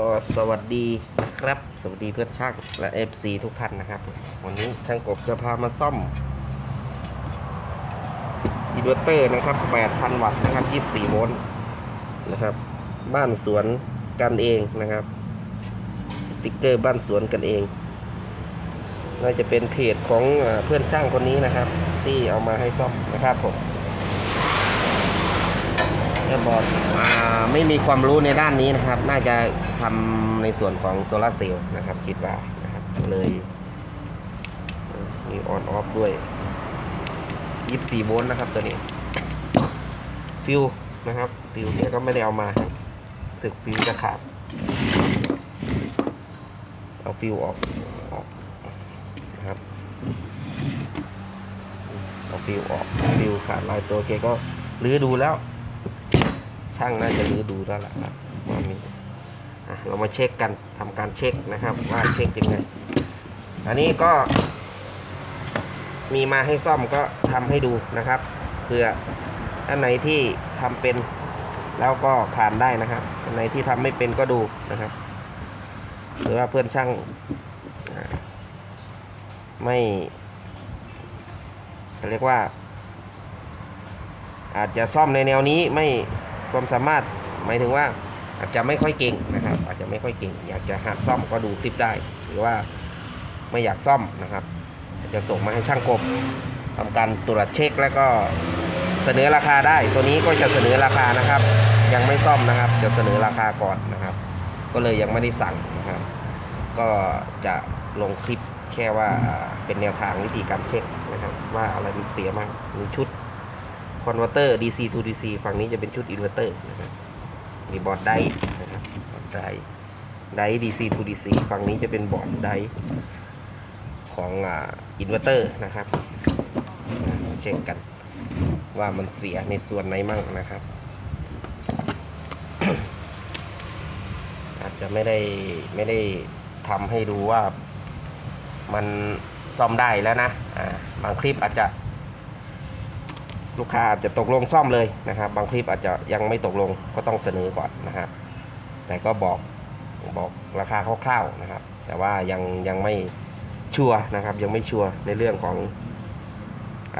ก็สวัสดีนะครับ สวัสดีเพื่อนช่างและ FC ทุกท่านนะครับ วันนี้ช่างกบจะพามาซ่อมอินเวอร์เตอร์นะครับ 8,000 วัตต์นะครับ 24 โวลต์นะครับ บ้านสวนกันเองนะครับ สติกเกอร์บ้านสวนกันเองน่าจะเป็นเพจของเออเพื่อนช่างคนนี้นะครับ ที่เอามาให้ซ่อมนะครับผม แค่บอกไม่มีความรู้ในด้านนี้นะครับ น่าจะทำในส่วนของโซลาเซลล์นะครับ คิดว่านะครับเลยมีออนออฟด้วย 24 โวลต์นะครับตัวนี้ฟิวนะครับฟิวเนี่ยก็ไม่ได้เอามาสึกฟิวจะขาด เอาฟิวออกออกนะครับเอาฟิวออกฟิวขาดลายตัวเกก็รื้อดูแล้ว ช่างน่าจะรื้อดูแล้วล่ะครับว่ามีเรามาเช็คกันทำการเช็คนะครับว่าเช็คยังไง อันนี้ก็ มีมาให้ซ่อมก็ทำให้ดูนะครับเผื่ออันไหนที่ทำเป็นแล้วก็ผ่านได้นะครับ อันไหนที่ทำไม่เป็นก็ดูนะครับ หรือว่าเพื่อนช่างไม่เขาเรียกว่า อาจจะซ่อมในแนวนี้ไม่ ความสามารถหมายถึงว่าอาจจะไม่ค่อยเก่งนะครับ อาจจะไม่ค่อยเก่ง อยากจะหัดซ่อมก็ดูคลิปได้ หรือว่าไม่อยากซ่อมนะครับอาจจะส่งมาให้ช่างกบทำการตรวจเช็คแล้วก็เสนอราคาได้ ตัวนี้ก็จะเสนอราคานะครับ ยังไม่ซ่อมนะครับ จะเสนอราคาก่อนนะครับ ก็เลยยังไม่ได้สั่งนะครับ ก็จะลงคลิปแค่ว่าเป็นแนวทางวิธีการเช็คนะครับ ว่าอะไรมันเสียมากมีชุด คอนเวอร์เตอร์ DC to DC ฝั่งนี้จะเป็นชุดอินเวอร์เตอร์นะครับมีบอร์ดไดร์นะครับบอร์ดไดร์ได DC to DC ฝั่งนี้จะเป็นบอร์ดไดร์ของอินเวอร์เตอร์นะครับเช็คกันว่ามันเสียในส่วนไหนมั่งนะครับ อาจจะไม่ได้ไม่ได้ทำให้ดูว่ามันซ่อมได้แล้วนะ บางคลิปอาจจะ ลูกค้าอาจจะตกลงซ่อมเลยนะครับ บางคลิปอาจจะยังไม่ตกลงก็ต้องเสนอก่อนนะครับแต่ก็บอกบอกราคาคร่าวๆนะครับ แต่ว่ายังยังไม่ชัวร์นะครับ ยังไม่ชัวร์ในเรื่องของอ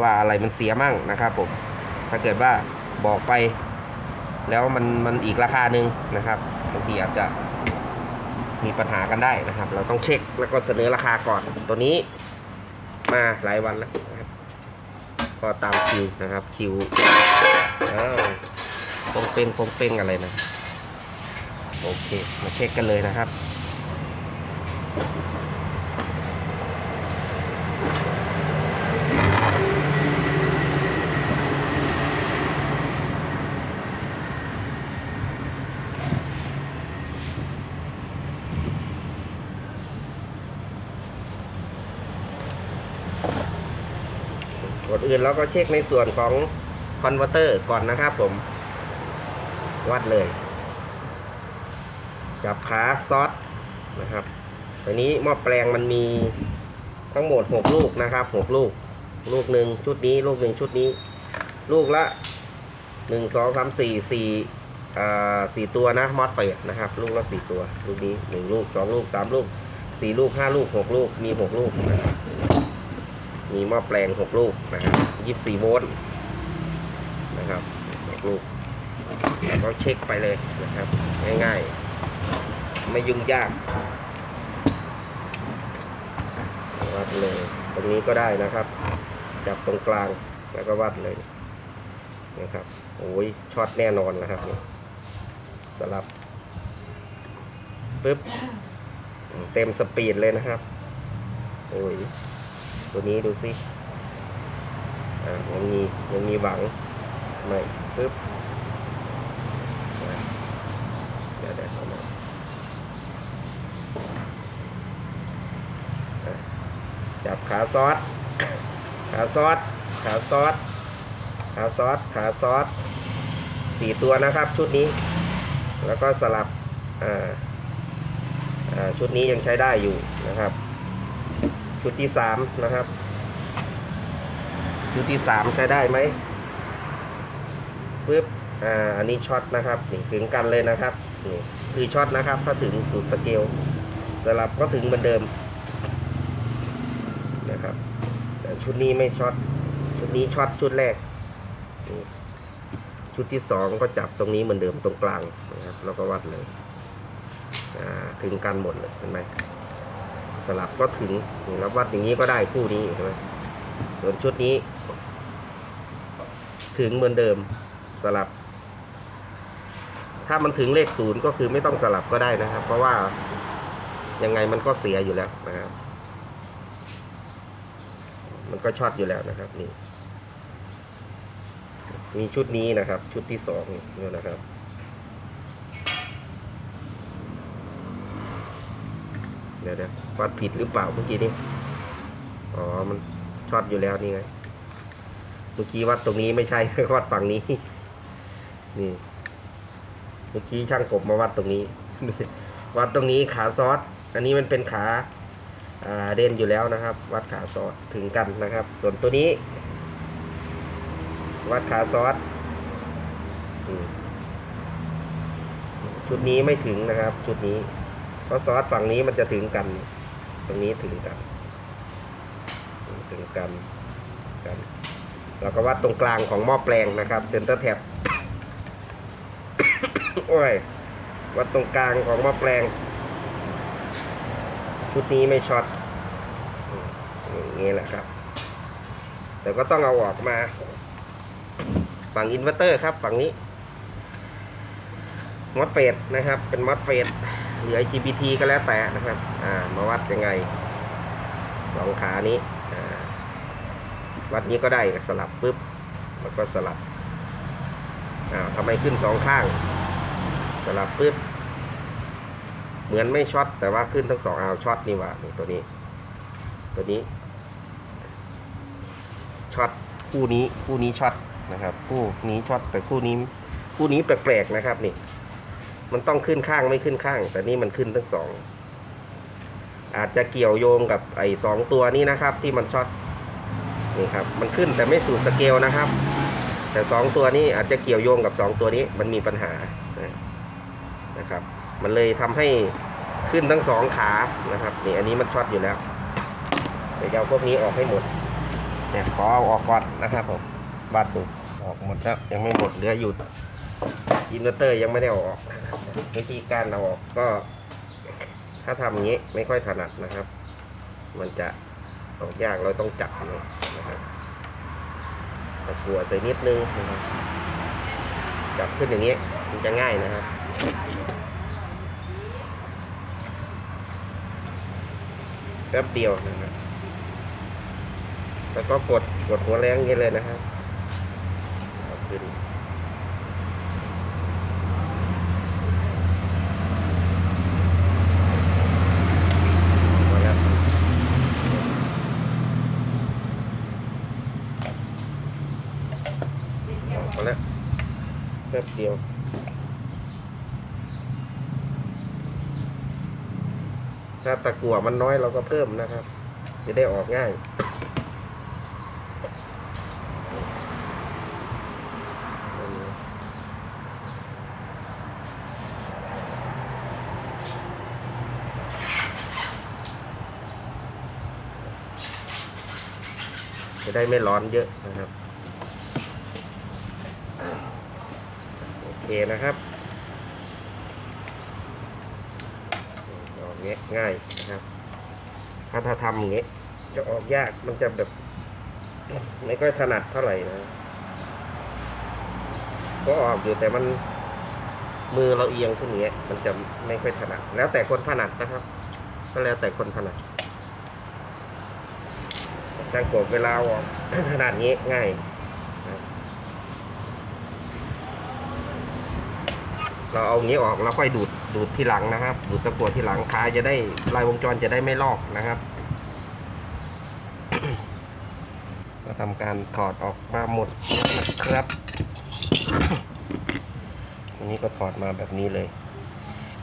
ว่าอะไรมันเสียมั่งนะครับผมถ้าเกิดว่าบอกไป แล้วมันมันอีกราคาหนึ่งนะครับบางทีอาจจะมีปัญหากันได้นะครับ เราต้องเช็คแล้วก็เสนอราคาก่อนตัวนี้มาหลายวันแล้ว ก็ตามคิวนะครับ คิวอ้าวคงเป็นคงเป็นอะไรนะ โอเค มาเช็คกันเลยนะครับ ก่อนอื่นเราก็เช็คในส่วนของคอนเวอร์เตอร์ก่อนนะครับผม วัดเลย จับขาซอสนะครับตัวนี้หม้อแปลงมันมีทั้งหมด 6 ลูกนะครับ 6 ลูก ลูกหนึ่งชุดนี้ ลูกหนึ่งชุดนี้ ลูกละ 1 2 3 4 4อ่าสี่ตัวนะมอสเฟดนะครับ ลูกละสี่ตัว ลูกนี้หนึ่งลูกสองลูกสามลูกสี่ลูกห้าลูกหกลูก มีหกลูกนะครับ มีหม้อแปลง 6 ลูกนะครับ24โวลต์นะครับ6ลูกแล้วก็เช็คไปเลยนะครับ ง่ายๆ ไม่ยุ่งยากวัดเลยตรงนี้ก็ได้นะครับ จับตรงกลางแล้วก็วัดเลยนะครับโอ้ยช็อตแน่นอนนะครับสลับปึ๊บเต็มสปีดเลยนะครับ โอ้ย ตัวนี้ดูสิยังมียังมีหวังไม่ปึ๊บเดี๋ยวเดี๋ยวเอามาจับขาซอสขาซอสขาซอสขาซอสขาซอสสี่ตัวนะครับชุดนี้ แล้วก็สลับอ่าชุดนี้ยังใช้ได้อยู่นะครับ ชุดที่สามนะครับชุดที่สามใช้ได้ไหมปึ๊บอ่าอันนี้ช็อตนะครับนี่ถึงกันเลยนะครับนี่คือช็อตนะครับ ถ้าถึงสูตรสเกลสลับก็ถึงเหมือนเดิมนะครับ แต่ชุดนี้ไม่ช็อตชุดนี้ช็อตชุดแรก ชุดที่สองก็จับตรงนี้เหมือนเดิมตรงกลางนะครับแล้วก็วัดเลยอ่าถึงกันหมดเลยเห็นไหม ลับก็ถึงแล้ววัดอย่างนี้ก็ได้คู่นี้เห็นไหมส่วนชุดนี้ ถึงเหมือนเดิมสลับ ถ้ามันถึงเลขศูนย์ก็คือไม่ต้องสลับก็ได้นะครับ เพราะว่ายังไงมันก็เสียอยู่แล้วนะครับ มันก็ช็อตอยู่แล้วนะครับนี่ มีชุดนี้นะครับ ชุดที่สองนี่นะครับ เดี๋ยวเดี๋ยววัดผิดหรือเปล่าเมื่อกี้นี้อ๋อ มันช็อตอยู่แล้วนี่ไง เมื่อกี้วัดตรงนี้ไม่ใช่ วัดฝั่งนี้ นี่ เมื่อกี้ช่างกบมาวัดตรงนี้ วัดตรงนี้ขาซอส อันนี้มันเป็นขาเด่นอยู่แล้วนะครับ วัดขาซอสถึงกันนะครับ ส่วนตัวนี้ วัดขาซอสชุดนี้ไม่ถึงนะครับ ชุดนี้ เพราะซอสฝั่งนี้มันจะถึงกัน ตรงนี้ถึงกัน ถึงกันกันเราก็วัดตรงกลางของหม้อแปลงนะครับเซนเตอร์แท็บโอ้ยวัดตรงกลางของหม้อแปลง ชุดนี้ไม่ช็อตอย่างนี้แหละครับ แต่ก็ต้องเอาออกมา ฝั่งอินเวอร์เตอร์ครับ ฝั่งนี้มอสเฟดนะครับ เป็นมอสเฟด หรือ IGBT ก็แล้วแต่นะครับอ่ามาวัดยังไงสองขานี้วัดนี้ก็ได้สลับปุ๊บแล้วก็สลับอ่าทำไมขึ้นสองข้าง สลับปุ๊บเหมือนไม่ช็อตแต่ว่าขึ้นทั้งสองเอาช็อตนี่ว่านี่ตัวนี้ ตัวนี้ช็อตคู่นี้คู่นี้ช็อตนะครับ คู่นี้ช็อตแต่คู่นี้คู่นี้แปลกๆนะครับนี่ มันต้องขึ้นข้างไม่ขึ้นข้าง แต่นี่มันขึ้นทั้งสองอาจจะเกี่ยวโยงกับไอ้สองตัวนี้นะครับ ที่มันช็อตนี่ครับ มันขึ้นแต่ไม่สูตรสเกลนะครับ แต่สองตัวนี้อาจจะเกี่ยวโยงกับสองตัวนี้มันมีปัญหานะครับ มันเลยทำให้ขึ้นทั้งสองขานะครับนี่อันนี้มันช็อตอยู่แล้วเดี๋ยวเอาพวกนี้ออกให้หมดเนี่ยขอเอาออกก่อนนะครับผมบัดดูออกหมดแล้วยังไม่หมดเหลืออยู่ อินเวอร์เตอร์ยังไม่ได้เอาออกนะครับวิธีการเอาออกก็ ถ้าทำอย่างนี้ไม่ค่อยถนัดนะครับ มันจะออกยากเราต้องจับอย่างนี้นะครับตะกัวใส่นิดนึงนะครับจับขึ้นอย่างนี้มันจะง่ายนะครับแป๊บเดียวนะครับแล้วก็กดกดหัวแรงอย่างนี้เลยนะครับเอาขึ้นพอแล้ว พอแล้วแป๊บเดียวถ้าตะกั่วมันน้อยเราก็เพิ่มนะครับ จะได้ออกง่าย จะได้ไม่ร้อนเยอะนะครับ โอเค นะครับออกเงี้ยง่ายนะครับถ้าถ้าทำอย่างเงี้ยจะออกยากมันจะแบบไม่ค่อยถนัดเท่าไหร่นะ ก็ออกอยู่แต่มันมือเราเอียงขึ้นเงี้ย มันจะไม่ค่อยถนัด แล้วแต่คนถนัดนะครับ ก็แล้วแต่คนถนัดช่างกบเวลาออกถนัดงี้ง่ายนะครับ เราเอางี้ออกแล้วค่อยดูดดูดที่หลังนะครับ ดูดตะกั่วที่หลังคายจะได้ลายวงจรจะได้ไม่ลอกนะครับ ก็ทำการถอดออกมาหมดนะครับอันนี้ก็ถอดมาแบบนี้เลย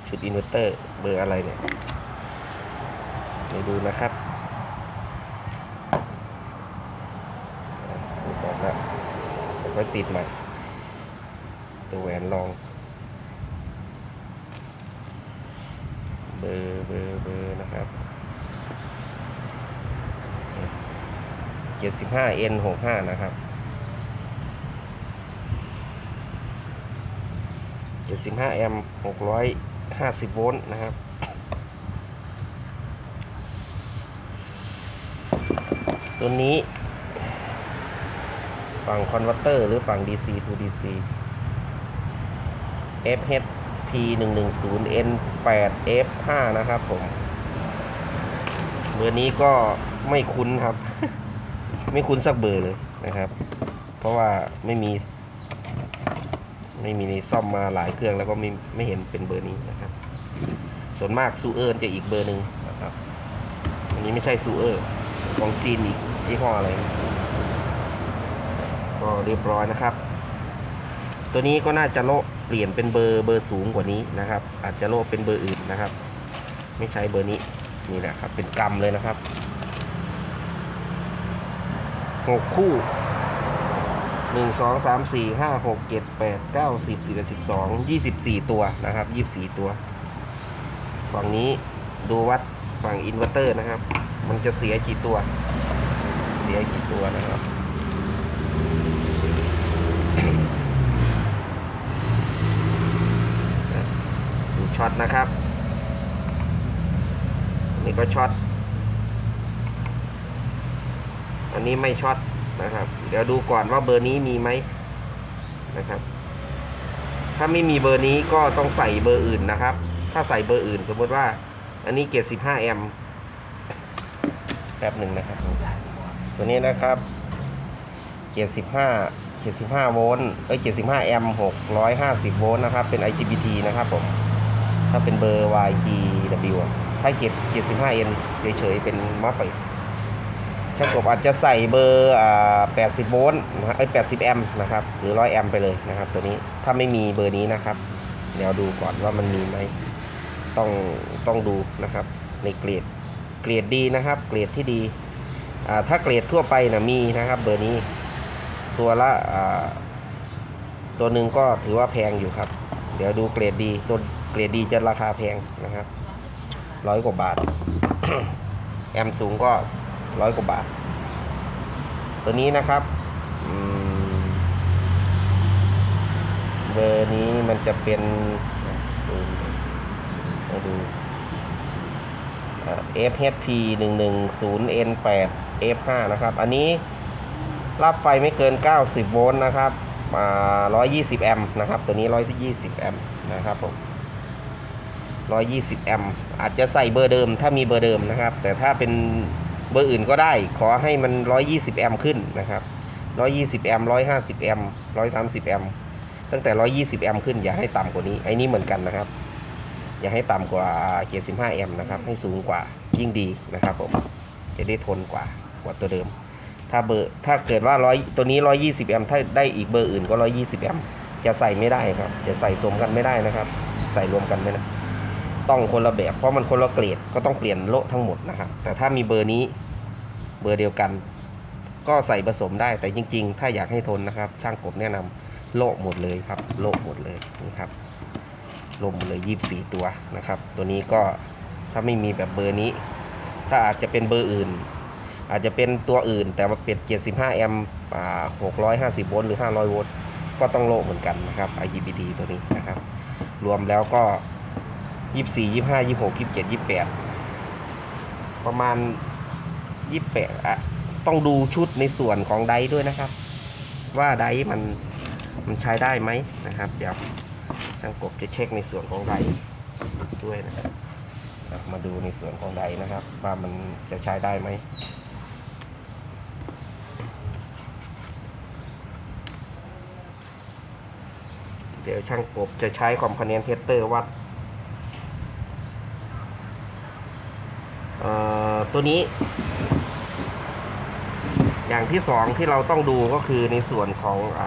ชุดอินเวอร์เตอร์เบอร์อะไรเนี่ยไปดูนะครับดูก่อนแล้วเดี๋ยวค่อยติดใหม่ตัวแหวนลอง เบ อร์เบอร์เบอร์นะครับเจ็ดสิบห้า N หกห้านะครับเจ็ดสิบห้าแอมหกร้อยห้าสิบโวลต์นะครับตัวนี้ ฝั่งคอนเวอร์เตอร์หรือฝั่ง DC to DC FHP 1 1 0 N 8 F 5 นะครับผมเบอร์นี้ก็ไม่คุ้นครับ ไม่คุ้นสักเบอร์เลยนะครับ เพราะว่าไม่มี ไม่มีในซ่อมมาหลายเครื่องแล้วก็ไม่ไม่เห็นเป็นเบอร์นี้นะครับ ส่วนมากซูเออร์จะอีกเบอร์หนึ่งนะครับ อันนี้ไม่ใช่ซูเออร์ของจีนอีกยี่ห้ออะไรก็เรียบร้อยนะครับ ตัวนี้ก็น่าจะโละเปลี่ยนเป็นเบอร์เบอร์สูงกว่านี้นะครับ อาจจะโละเป็นเบอร์อื่นนะครับ ไม่ใช้เบอร์นี้นี่แหละครับ เป็นกรรมเลยนะครับหกคู่หนึ่งสองสามสี่ห้าหกเจ็ดแปดเก้าสิบสิบเอ็ดสิบสองยี่สิบสี่ตัวนะครับยี่สิบสี่ตัวฝั่งนี้ดูวัดฝั่งอินเวอร์เตอร์นะครับ มันจะเสียกี่ตัว เสียกี่ตัวนะครับ ดู ช็อตนะครับอันนี้ก็ช็อตอันนี้ไม่ช็อตนะครับ เดี๋ยวดูก่อนว่าเบอร์นี้มีไหมนะครับ ถ้าไม่มีเบอร์นี้ก็ต้องใส่เบอร์อื่นนะครับ ถ้าใส่เบอร์อื่นสมมติว่า อันนี้เกรด15แอมแป๊บหนึ่งนะครับ ตัวนี้นะครับเกรด15เกรด15โวลต์เอ้ยเกรด15แอมป์650 โวลต์นะครับ เป็น IGBT นะครับผม ถ้าเป็นเบอร์ YGW ถ้าเกรดเกรด15 N เฉยๆ เป็นมอสไฟช่างกบอาจจะใส่เบอร์อ่า80โวลต์นะฮะเอ้ย80แอมป์นะครับ หรือ 100 แอมป์ไปเลยนะครับ ตัวนี้ ถ้าไม่มีเบอร์นี้นะครับ เดี๋ยวดูก่อนว่ามันมีไหม ต้อง ต้องดูนะครับ ในเกรด เกรดดีนะครับ เกรดที่ดี ถ้าเกรดทั่วไปนะมีนะครับ เบอร์นี้ ตัวละตัวหนึ่งก็ถือว่าแพงอยู่ครับ เดี๋ยวดูเกรดดี ตัว เกรดดีจะราคาแพงนะครับร้อยกว่าบาท แอมสูงก็ร้อยกว่าบาท ตัวนี้นะครับเบอร์นี้มันจะเป็นซูมาดูเอ่อ FHP 1 1 0 N 8 F 5 นะครับ อันนี้รับไฟไม่เกิน 90 โวลต์นะครับอ่า120 แอมป์นะครับ ตัวนี้ 120 แอมป์นะครับผม 120 แอมป์อาจจะใส่เบอร์เดิมถ้ามีเบอร์เดิมนะครับ แต่ถ้าเป็นเบอร์อื่นก็ได้ ขอให้มัน 120 แอมป์ขึ้นนะครับ 120 แอมป์ 150 แอมป์ 130 แอมป์ ตั้งแต่ 120 แอมป์ขึ้นอย่าให้ต่ำกว่านี้ ไอ้นี้เหมือนกันนะครับ อย่าให้ต่ำกว่า 75 แอมป์นะครับ ให้สูงกว่ายิ่งดีนะครับผม จะได้ทนกว่ากว่าตัวเดิม ถ้าเบอร์ ถ้าเกิดว่าร้อยตัวนี้ 120 แอมป์ ถ้าได้อีกเบอร์อื่นก็ 120 แอมป์ จะใส่ไม่ได้ครับ จะใส่สมกันไม่ได้นะครับ ใส่รวมกันไม่ได้ ต้องคนละแบบ เพราะมันคนละเกรดก็ต้องเปลี่ยนโละทั้งหมดนะครับ แต่ถ้ามีเบอร์นี้เบอร์เดียวกัน ก็ใส่ผสมได้แต่จริง ๆ ถ้าอยากให้ทนนะครับ ช่างกบแนะนำโละหมดเลยครับ โละหมดเลยนี่ครับลมเลย24ตัวนะครับ ตัวนี้ก็ถ้าไม่มีแบบเบอร์นี้ ถ้าอาจจะเป็นเบอร์อื่น อาจจะเป็นตัวอื่น แต่ว่าเป็น75แอมป์อ่า650 โวลต์หรือ 500 โวลต์ก็ต้องโลเหมือนกันนะครับ IGBT ตัวนี้นะครับ รวมแล้วก็ ยี่สี่ยี่ห้ายี่หกยี่เจ็ดยี่แปดประมาณยี่แปดอะต้องดูชุดในส่วนของไดด้วยนะครับ ว่าไดมันมันใช้ได้ไหมนะครับ เดี๋ยวช่างกบจะเช็คในส่วนของไดด้วยนะครับมาดูในส่วนของไดนะครับ ว่ามันจะใช้ได้ไหมเดี๋ยวช่างกบจะใช้คอมพเนนเทสเตอร์วัด เอ่อ ตัวนี้ อย่างที่สองที่เราต้องดูก็คือในส่วนของอ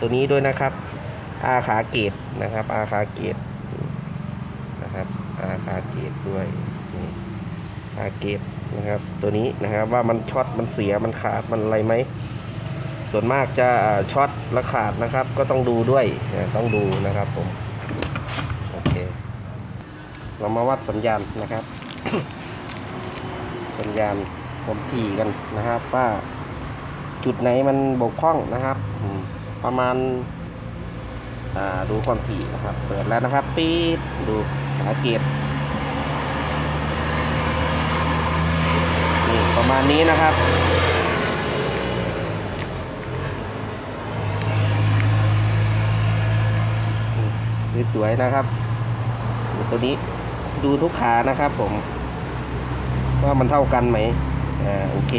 ตัวนี้ด้วยนะครับ อาขาเกตนะครับ อาขาเกตนะครับ อาขาเกตด้วยอาเกตนะครับ ตัวนี้นะครับว่ามันช็อตมันเสียมันขาดมันอะไรไหมส่วนมากจะช็อตและขาดนะครับ ก็ต้องดูด้วยต้องดูนะครับผมโอเคเรามาวัดสัญญาณนะครับ สัญญาณความถี่กันนะครับว่าจุดไหนมันบกพร่องนะครับ ประมาณาดูความถี่นะครับ เปิดแล้วนะครับปี๊ดดูหาเกตนี่ประมาณนี้นะครับสวยๆนะครับดูตัวนี้ดูทุกขานะครับผม ว่ามันเท่ากันไหมอ่าโอเค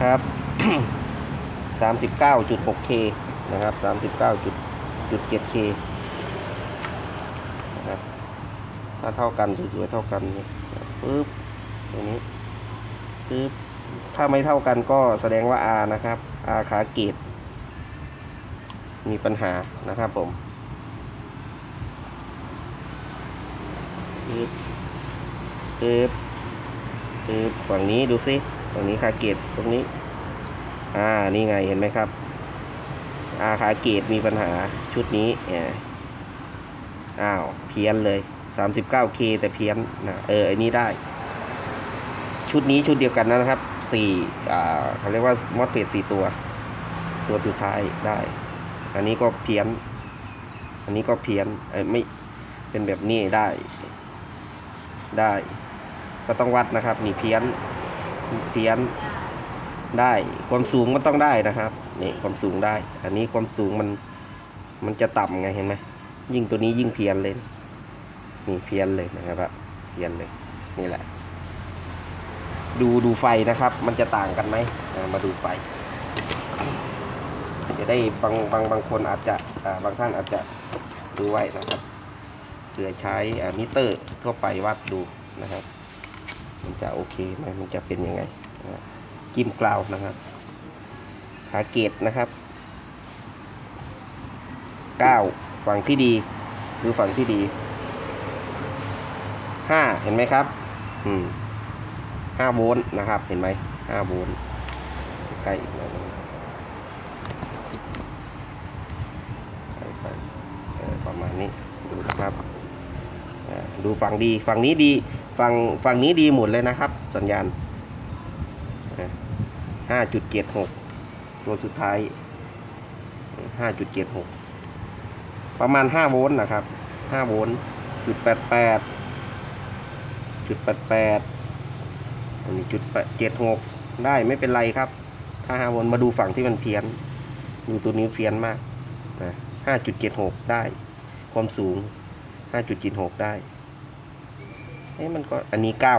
ครับ 39.6K นะครับ 39.7K นะครับถ้าเท่ากันสวยๆเท่ากันเนี่ยปึ๊บตัวนี้ปึ๊บถ้าไม่เท่ากันก็แสดงว่า R นะครับ R ขาเกตมีปัญหานะครับผมปึ๊บปึ๊บ ปึ๊บฝั่งนี้ดูซิฝั่งนี้คาเกตตรงนี้ อ่านี่ไงเห็นไหมครับ อาคาเกตมีปัญหาชุดนี้เอออ้าวเพี้ยนเลย 39K แต่เพี้ยนนะเออไอ้นี้ได้ ชุดนี้ชุดเดียวกันนะครับ4อ่าเขาเรียกว่ามอสเฟตสี่ตัว ตัวสุดท้ายได้ อันนี้ก็เพี้ยน อันนี้ก็เพี้ยนเอ้ยไม่เป็นแบบนี้ได้ได้ ก็ต้องวัดนะครับนี่เพี้ยนเพี้ยนได้ความสูงมันต้องได้นะครับนี่ความสูงได้ อันนี้ความสูงมันมันจะต่ำไงเห็นไหมยิ่งตัวนี้ยิ่งเพี้ยนเลยนี่เพี้ยนเลยนะครับเพี้ยนเลยนี่แหละ ดูดูไฟนะครับ มันจะต่างกันไหมมาดูไฟจะได้บางบางบางคนอาจจะบางท่านอาจจะดูไว้นะครับเผื่อใช้มิเตอร์ทั่วไปวัดดูนะครับ มันจะโอเคไหมมันจะเป็นยังไงอ่าจิ้มกลาวนะครับ ขาเกตนะครับเก้าฝั่งที่ดีดูฝั่งที่ดีห้าเห็นไหมครับ อืมห้าโวลต์นะครับ เห็นไหมห้าโวลต์ใกล้อีกหน่อยประมาณนี้ดูนะครับ ดูฝั่งดีฝั่งนี้ดี ฝั่งฝั่งนี้ดีหมดเลยนะครับ สัญญาณห้าจุดเจ็ดหกตัวสุดท้ายห้าจุดเจ็ดหกประมาณห้าโวลต์นะครับห้าโวลต์จุดแปดแปดจุดแปดแปดอันนี้จุดเจ็ดหกได้ไม่เป็นไรครับ ถ้าห้าโวลต์มาดูฝั่งที่มันเพี้ยน ดูตัวนี้เพี้ยนมากนะห้าจุดเจ็ดหกได้ ความสูงห้าจุดเจ็ดหกได้ เอ้มันก็อันนี้เก้า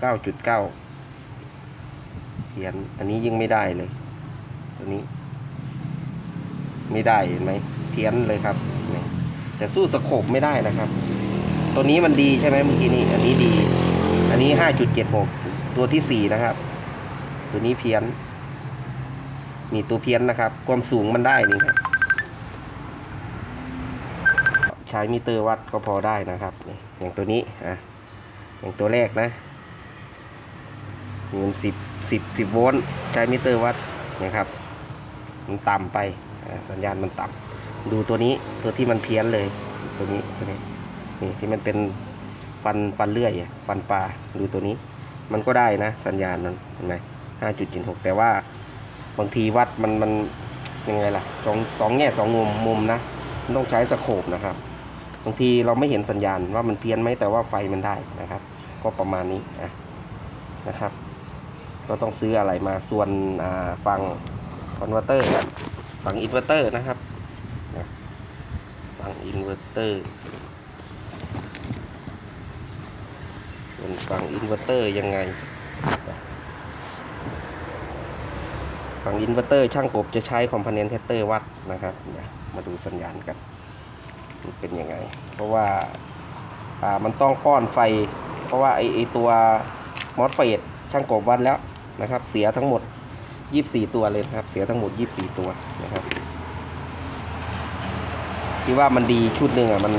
เก้าจุดเก้าเพี้ยนอันนี้ยิ่งไม่ได้เลย ตัวนี้ ไม่ได้เห็นไหมเพี้ยนเลยครับแต่สู้สโคบไม่ได้นะครับ ตัวนี้มันดีใช่ไหมเมื่อกี้นี้อันนี้ดี อันนี้ห้าจุดเจ็ดหกตัวที่สี่นะครับ ตัวนี้เพี้ยนนี่ตัวเพี้ยนนะครับ ความสูงมันได้นี่ครับใช้มิเตอร์วัดก็พอได้นะครับ อย่างตัวนี้อะ อย่างตัวแรกนะมันสิบสิบสิบโวลต์ใช้มิเตอร์วัดนะครับ มันต่ำไปสัญญาณมันต่ำดูตัวนี้ตัวที่มันเพี้ยนเลยตัวนี้ตัวนี้นี่ที่มันเป็นฟันฟันเลื่อยฟันปลาดูตัวนี้ มันก็ได้นะ สัญญาณนั้นเห็นไหมห้าจุดเจ็ดหกแต่ว่าบางทีวัดมันมันยังไงล่ะสองสองแง่สองมุมมุมนะมันต้องใช้สโคปนะครับบางทีเราไม่เห็นสัญญาณว่ามันเพี้ยนไหมแต่ว่าไฟมันได้นะครับ ก็ประมาณนี้ะนะครับ ก็ต้องซื้ออะไรมาส่วนฝั่งคอนเวอร์เตอร์นะฝั่งอินเวอร์เตอร์นะครับฝั่งอินเวอร์เตอร์ส่วนฝั่งอินเวอร์เตอร์ยังไงฝั่งอินเวอร์เตอร์ช่างกบจะใช้คอมโพเนนต์เทสเตอร์วัดนะครับมาดูสัญญาณกัน เป็นยังไง เพราะว่าอ่ามันต้องป้อนไฟ เพราะว่าไอไอตัวมอสเฟตช่างกบวัดแล้วนะครับ เสียทั้งหมด 24 ตัวเลยนะครับ เสียทั้งหมด 24 ตัวนะครับที่ว่ามันดีชุดหนึ่งอะมัน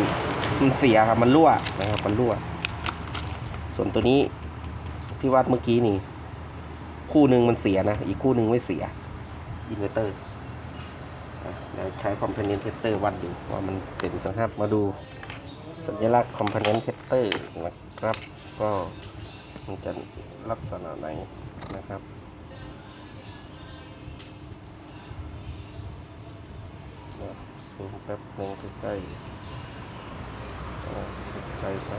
มันเสียครับมันรั่วนะครับ มันรั่ว ส่วนตัวนี้ที่วัดเมื่อกี้นี่ คู่หนึ่งมันเสียนะ อีกคู่หนึ่งไม่เสียอินเวอร์เตอร์เดี๋ยวใช้คอมเพนเนนเทสเตอร์วัดดูว่ามันเป็นสภาพมาดูสัญลักษณ์ component header นะครับ ก็มันจะลักษณะไหนนะครับ ซูมแป๊บหนึงใกล้ใกล้ไป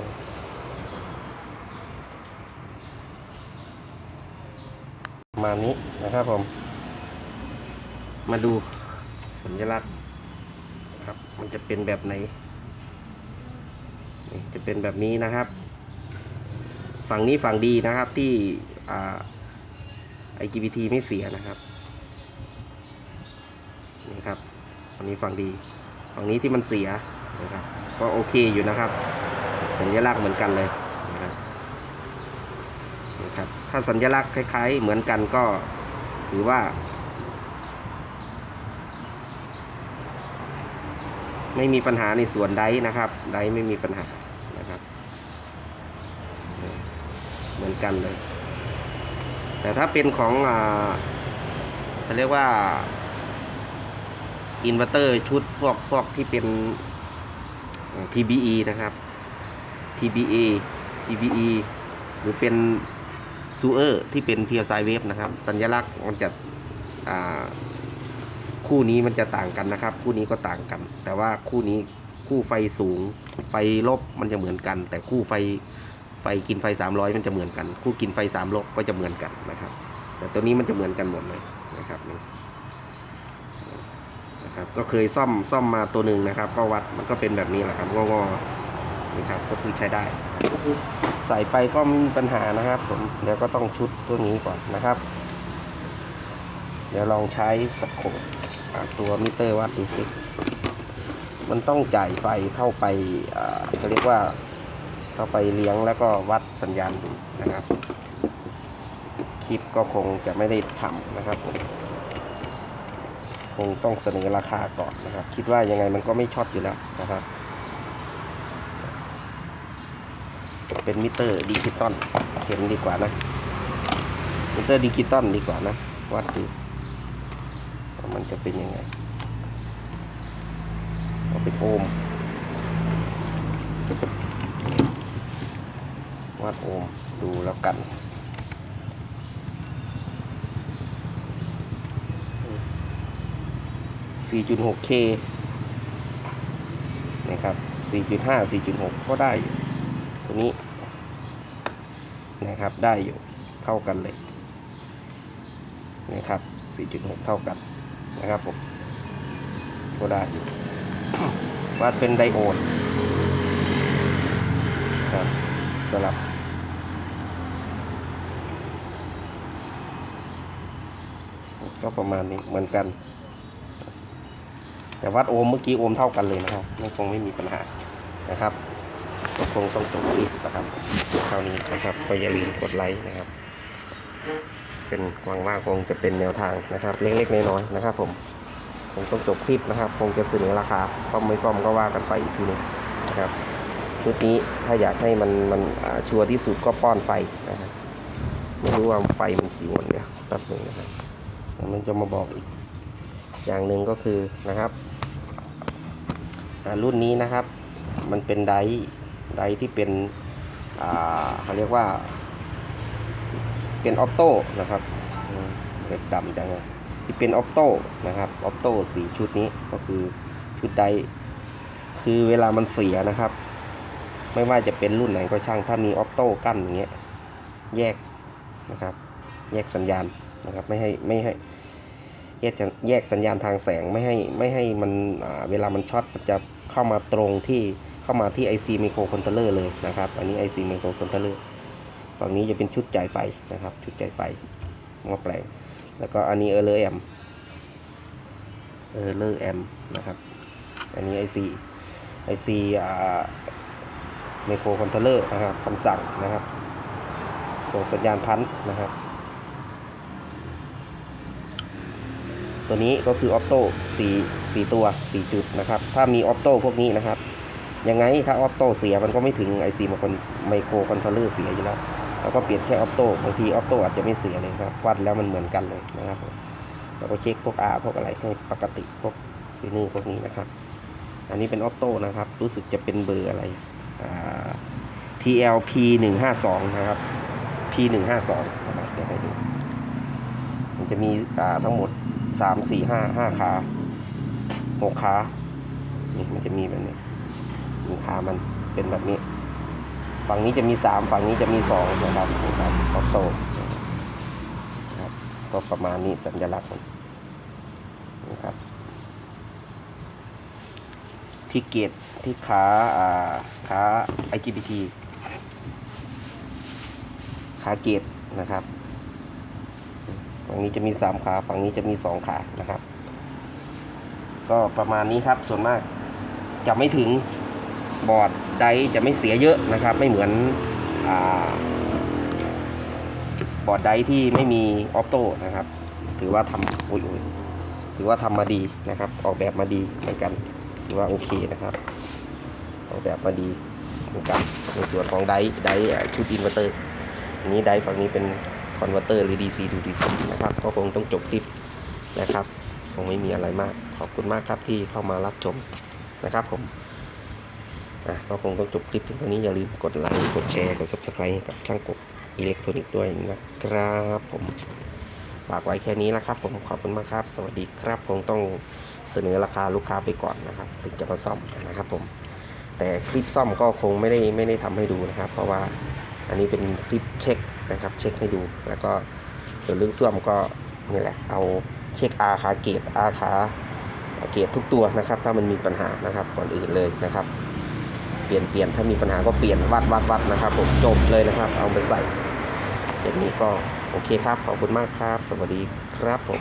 ประมาณนี้นะครับผม มาดูสัญลักษณ์ครับ มันจะเป็นแบบไหน จะเป็นแบบนี้นะครับ ฝั่งนี้ฝั่งดีนะครับที่ IGBT ไม่เสียนะครับนี่ครับฝั่งนี้ฝั่งดี ฝั่งนี้ที่มันเสียนะครับก็โอเคอยู่นะครับ สัญลักษณ์เหมือนกันเลยนะครับนะครับถ้าสัญลักษณ์คล้าย ๆ เหมือนกันก็ถือว่า ไม่มีปัญหาในส่วนใดนะครับใดไม่มีปัญหานะครับ เห มือนกันเลย แต่ถ้าเป็นของอ่าเขาเรียกว่าอินเวอร์เตอร์ชุดพวกพวกที่เป็น TBE นะครับ TBA TBE หรือเป็นซูเออร์ที่เป็นเพียร์ไซเวฟนะครับ สัญลักษณ์มันจะคู่นี้มันจะต่างกันนะครับ คู่นี้ก็ต่างกัน แต่ว่าคู่นี้คู่ไฟสูง ไฟลบมันจะเหมือนกัน แต่คู่ไฟ ไฟกินไฟ 300 มันจะเหมือนกัน คู่กินไฟ3ลบก็จะเหมือนกันนะครับ แต่ตัวนี้มันจะเหมือนกันหมดเลยนะครับนี่นะครับก็เคยซ่อมซ่อมมาตัวหนึ่งนะครับ ก็วัดมันก็เป็นแบบนี้แหละครับงอๆนี่ครับก็คือใช้ได้ ใส่ไปก็ไม่มีปัญหานะครับผมเดี๋ยวก็ต้องชุดตัวนี้ก่อนนะครับ เดี๋ยวลองใช้สโคปตัวมิเตอร์วัดดูสิมันต้องจ่ายไฟเข้าไปอ่าเขาเรียกว่า เข้าไปเลี้ยงแล้วก็วัดสัญญาณดูนะครับ คลิปก็คงจะไม่ได้ทำนะครับ คงต้องเสนอราคาก่อนนะครับ คิดว่ายังไงมันก็ไม่ช็อตอยู่แล้วนะครับ เป็นมิเตอร์ดิจิตอลเห็นดีกว่านะ มิเตอร์ดิจิตอลดีกว่านะ วัดดูมันจะเป็นยังไงเอาเป็นโอห์ม วัดโอห์มดูแล้วกัน 4.6K นะครับ4.5 4.6ก็ได้อยู่ตัวนี้นะครับได้อยู่เท่ากันเลยนะครับ 4.6 เท่ากันนะครับผมก็ได้อยู่วัดเป็นไดโอดครับสลับ ก็ประมาณนี้เหมือนกัน แต่วัดโอห์มเมื่อกี้โอห์มเท่ากันเลยนะครับไม่คงไม่มีปัญหานะครับก็คงต้องจบคลิปนะครับเท่านี้นะครับก็อย่าลืมกดไลค์นะครับ เป็นหวังว่าคงจะเป็นแนวทางนะครับ เล็กๆน้อยๆนะครับ ผมคงต้องจบคลิปนะครับ คงจะเสนอราคาซ่อมไม่ซ่อมก็ว่ากันไปอีกทีหนึงนะครับชุดนี้ถ้าอยากให้มันมันชัวร์ที่สุดก็ป้อนไฟนะครับไม่รู้ว่าไฟมันกี่วนเนี่ยแป๊บหนึงนะครับ เดี๋ยวมันจะมาบอกอีกอย่างหนึ่งก็คือนะครับรุ่นนี้นะครับ มันเป็นไดไดที่เป็นเขาเรียกว่า เป็นออโต้นะครับเล็ดดำจังเลยที่เป็นออโต้นะครับออโต้สีชุดนี้ก็คือชุดไดคือเวลามันเสียนะครับ ไม่ว่าจะเป็นรุ่นไหนก็ช่างถ้ามีออโต้กั้นอย่างเงี้ยแยกนะครับ แยกสัญญาณ นะครับไม่ให้ไม่ให้แยกแยกสัญญาณทางแสงไม่ให้ไม่ให้มันเวลามันช็อตมันจะเข้ามาตรงที่เข้ามาที่ IC microcontroller เลยนะครับ อันนี้ IC microcontroller ฝั่งนี้จะเป็นชุดจ่ายไฟนะครับ ชุดจ่ายไฟหม้อแปลง แล้วก็อันนี้เออร์เลอร์แอมเออร์เลอร์แอมนะครับ อันนี้ IC IC อ่า microcontroller นะครับคำสั่งนะครับ ส่งสัญญาณพันธ์นะครับ ตัวนี้ก็คือออโต้สี่สี่ตัวสี่จุดนะครับ ถ้ามีออโต้พวกนี้นะครับ ยังไงถ้าออโต้เสียมันก็ไม่ถึงไอซีมาคนไมโครคอนโทรลเลอร์เสียอยู่แล้วเราก็เปลี่ยนแค่ออโต้บางทีออโต้อาจจะไม่เสียเลยครับวัดแล้วมันเหมือนกันเลยนะครับผมเราก็เช็คพวก R พวกอะไรให้ปกติพวกซีนีพวกนี้นะครับ อันนี้เป็นออโต้นะครับ รู้สึกจะเป็นเบอร์อะไรอ่า TLP 152นะครับ P 152นะครับเดี๋ยวให้ดูมันจะมีอ่าทั้งหมด 3 4 5 5ขา6ขานี่มันจะมีแบบนี้มีขามันเป็นแบบนี้ ฝั่งนี้จะมี3ฝั่งนี้จะมี2นะครับนะครับออโต้นะครับก็ประมาณนี้สัญลักษณ์มันนะครับที่เกตที่ขาอ่าขา IGBT ขาเกตนะครับ ฝั่งนี้จะมีสามขา ฝั่งนี้จะมีสองขานะครับ ก็ประมาณนี้ครับส่วนมากจะไม่ถึงบอร์ดไดจะไม่เสียเยอะนะครับ ไม่เหมือนอบอร์ดไดที่ไม่มีออโต้นะครับ ถือว่าทำอุ้ยอุ้ยถือว่าทำมาดีนะครับ ออกแบบมาดีเหมือนกันถือว่าโอเคนะครับ ออกแบบมาดีเหมือนกันในส่วนของไดไดชุดอินเวอร์เตอร์นี้ไดฝั่งนี้เป็น คอนเวอร์เตอร์หรือ DC to DC นะครับ ก็คงต้องจบคลิปนะครับ คงไม่มีอะไรมาก ขอบคุณมากครับที่เข้ามารับชมนะครับผมอะก็คงต้องจบคลิปถึงตรงนี้อย่าลืมกดไลค์ กดแชร์ กด subscribe กับช่างกบอิเล็กทรอนิกส์ด้วยนะครับผมฝากไว้แค่นี้นะครับ ผมขอบคุณมากครับ สวัสดีครับ คงต้องเสนอราคาลูกค้าไปก่อนนะครับ ถึงจะมาซ่อมนะครับผม แต่คลิปซ่อมก็คงไม่ได้ไม่ได้ทำให้ดูนะครับ เพราะว่าอันนี้เป็นคลิปเช็ค นะครับ เช็คให้ดู แล้วก็ส่วนเรื่องซ่วมก็นี่แหละ เอาเช็คอาขาเกตอาขาเกตทุกตัวนะครับ ถ้ามันมีปัญหานะครับก่อนอื่นเลยนะครับ เปลี่ยนเปลี่ยนถ้ามีปัญหาก็เปลี่ยนวัดวัดวัดนะครับผมจบเลยนะครับ เอาไปใส่อย่างนี้ก็โอเคครับ ขอบคุณมากครับ สวัสดีครับผม